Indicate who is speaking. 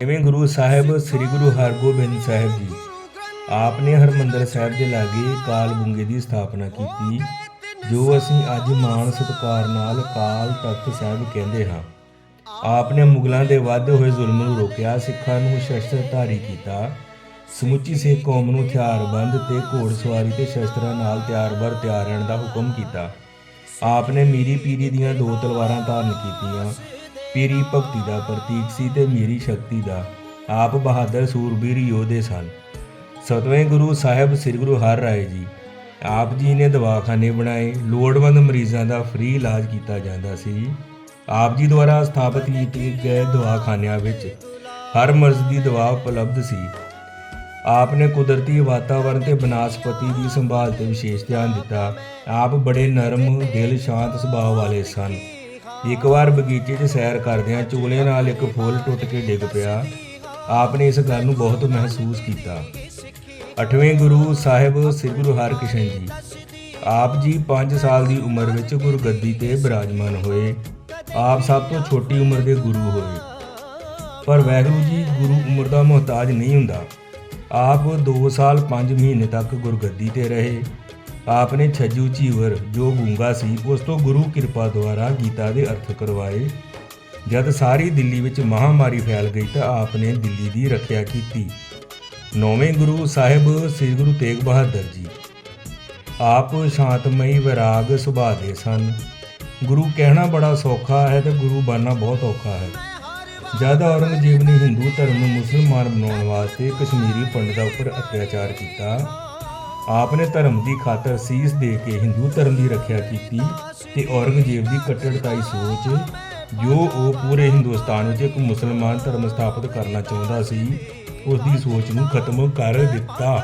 Speaker 1: ਜਿਵੇਂ ਗੁਰੂ ਸਾਹਿਬ ਸ੍ਰੀ ਗੁਰੂ ਹਰਗੋਬਿੰਦ ਸਾਹਿਬ ਜੀ ਆਪ ਨੇ ਹਰਮੰਦਰ ਸਾਹਿਬ ਦੇ ਲਾਗੇ ਕਾਲ ਬੁੰਗੇ ਦੀ ਸਥਾਪਨਾ ਕੀਤੀ, ਜੋ ਅਸੀਂ ਅੱਜ ਮਾਣ ਸਤਿਕਾਰ ਨਾਲ ਕਾਲ ਤਖਤ ਸਾਹਿਬ ਕਹਿੰਦੇ ਹਾਂ। ਆਪ ਨੇ ਮੁਗਲਾਂ ਦੇ ਵਾਧੇ ਹੋਏ ਜ਼ੁਲਮ ਨੂੰ ਰੋਕਿਆ, ਸਿੱਖਾਂ ਨੂੰ ਸ਼ਸਤਰਧਾਰੀ ਕੀਤਾ। ਸਮੁੱਚੀ ਸਿੱਖ ਕੌਮ ਨੂੰ ਹਥਿਆਰਬੰਦ ਤੇ ਘੋੜਸਵਾਰੀ ਤੇ ਸ਼ਸਤਰਾਂ ਨਾਲ ਤਿਆਰ-ਬਰ ਤਿਆਰ ਰਹਿਣ ਦਾ ਹੁਕਮ ਕੀਤਾ। ਆਪ ਨੇ ਮੀਰੀ ਪੀਰੀ ਦੀਆਂ ਦੋ ਤਲਵਾਰਾਂ ਧਾਰਨ ਕੀਤੀਆਂ ਪੀਰੀ ਭਗਤੀ ਦਾ ਪ੍ਰਤੀਕ ਸੀ ਤੇ ਮੇਰੀ ਸ਼ਕਤੀ ਦਾ। ਆਪ ਬਹਾਦਰ ਸੂਰਬੀਰ ਯੋਧੇ ਸਨ। ਸਤਵੇਂ ਗੁਰੂ ਸਾਹਿਬ ਸ੍ਰੀ ਗੁਰੂ ਹਰ ਰਾਏ ਜੀ, ਆਪ ਜੀ ਨੇ ਦਵਾਖਾਨੇ ਬਣਾਏ, ਲੋੜਵੰਦ ਮਰੀਜ਼ਾਂ ਦਾ ਫ੍ਰੀ ਇਲਾਜ ਕੀਤਾ ਜਾਂਦਾ ਸੀ। ਆਪ ਜੀ ਦੁਆਰਾ ਸਥਾਪਿਤ ਕੀਤੇ ਗਏ ਦਵਾਖਾਨਿਆਂ ਵਿੱਚ ਹਰ ਮਰਜ਼ ਦੀ ਦਵਾ ਉਪਲਬਧ ਸੀ। ਆਪ ਨੇ ਕੁਦਰਤੀ ਵਾਤਾਵਰਣ ਤੇ ਬਨਾਸਪਤੀ ਦੀ ਸੰਭਾਲ ਤੇ ਵਿਸ਼ੇਸ਼ ਧਿਆਨ ਦਿੱਤਾ। ਆਪ ਬੜੇ ਨਰਮ, ਦਿਲ ਸ਼ਾਂਤ ਸੁਭਾਅ ਵਾਲੇ ਸਨ। ਇੱਕ ਵਾਰ ਬਗੀਚੇ 'ਚ ਸੈਰ ਕਰਦਿਆਂ ਚੂਲੇ ਨਾਲ ਇੱਕ ਫੁੱਲ ਟੁੱਟ ਕੇ ਡਿੱਗ ਪਿਆ। ਆਪ ਨੇ ਇਸ ਗੱਲ ਨੂੰ ਬਹੁਤ ਮਹਿਸੂਸ ਕੀਤਾ। ਅਠਵੇਂ ਗੁਰੂ ਸਾਹਿਬ ਸ੍ਰੀ ਗੁਰੂ ਹਰਕ੍ਰਿਸ਼ਨ ਜੀ, ਆਪ ਜੀ 5 ਸਾਲ ਦੀ ਉਮਰ ਵਿੱਚ ਗੁਰਗੱਦੀ ਤੇ ਬਿਰਾਜਮਾਨ ਹੋਏ। ਆਪ ਸਭ ਤੋਂ ਛੋਟੀ ਉਮਰ ਦੇ ਗੁਰੂ ਹੋਏ। ਪਰ ਵਾਹਿਗੁਰੂ ਜੀ ਗੁਰੂ ਉਮਰ ਦਾ ਮੁਹਤਾਜ ਨਹੀਂ ਹੁੰਦਾ। ਆਪ 2 ਸਾਲ 5 ਮਹੀਨੇ ਤੱਕ ਗੁਰਗੱਦੀ ਤੇ ਰਹੇ। ਆਪ ਨੇ ਛੱਜੂ ਝੀਵਰ ਜੋ ਗੂੰਗਾ ਸੀ, ਉਸ ਤੋਂ ਗੁਰੂ ਕਿਰਪਾ ਦੁਆਰਾ ਗੀਤਾ ਦੇ ਅਰਥ ਕਰਵਾਏ। ਜਦ ਸਾਰੀ ਦਿੱਲੀ ਵਿੱਚ ਮਹਾਮਾਰੀ ਫੈਲ ਗਈ ਤਾਂ ਆਪ ਨੇ ਦਿੱਲੀ ਦੀ ਰੱਖਿਆ ਕੀਤੀ। ਨੌਵੇਂ ਗੁਰੂ ਸਾਹਿਬ ਸ੍ਰੀ ਗੁਰੂ ਤੇਗ ਬਹਾਦਰ ਜੀ। ਆਪ ਸ਼ਾਂਤਮਈ ਵਿਰਾਗ ਸੁਭਾਅ ਦੇ ਸਨ। ਗੁਰੂ ਕਹਿਣਾ ਬੜਾ ਸੌਖਾ ਹੈ ਤੇ ਗੁਰੂ ਬਣਨਾ ਬਹੁਤ ਔਖਾ ਹੈ। ਜਦ ਔਰੰਗਜ਼ੇਬ ਨੇ ਹਿੰਦੂ ਧਰਮ ਨੂੰ ਮੁਸਲਮਾਨ ਬਣਾਉਣ ਵਾਸਤੇ ਕਸ਼ਮੀਰੀ ਪੰਡਤਾਂ ਉੱਪਰ ਅਤਿਆਚਾਰ ਕੀਤਾ ਆਪ ਨੇ ਧਰਮ ਦੀ ਖਾਤਰ ਸੀਸ ਦੇ ਕੇ ਹਿੰਦੂ ਧਰਮ ਦੀ ਰੱਖਿਆ ਕੀਤੀ ਤੇ ਔਰੰਗਜ਼ੇਬ ਦੀ ਕੱਟੜਤਾਈ ਸੋਚ, ਜੋ ਉਹ ਪੂਰੇ ਹਿੰਦੁਸਤਾਨ ਵਿੱਚ ਇੱਕ ਮੁਸਲਮਾਨ ਧਰਮ ਸਥਾਪਿਤ ਕਰਨਾ ਚਾਹੁੰਦਾ ਸੀ ਉਸ ਦੀ ਸੋਚ ਨੂੰ ਖਤਮ ਕਰ ਦਿੱਤਾ।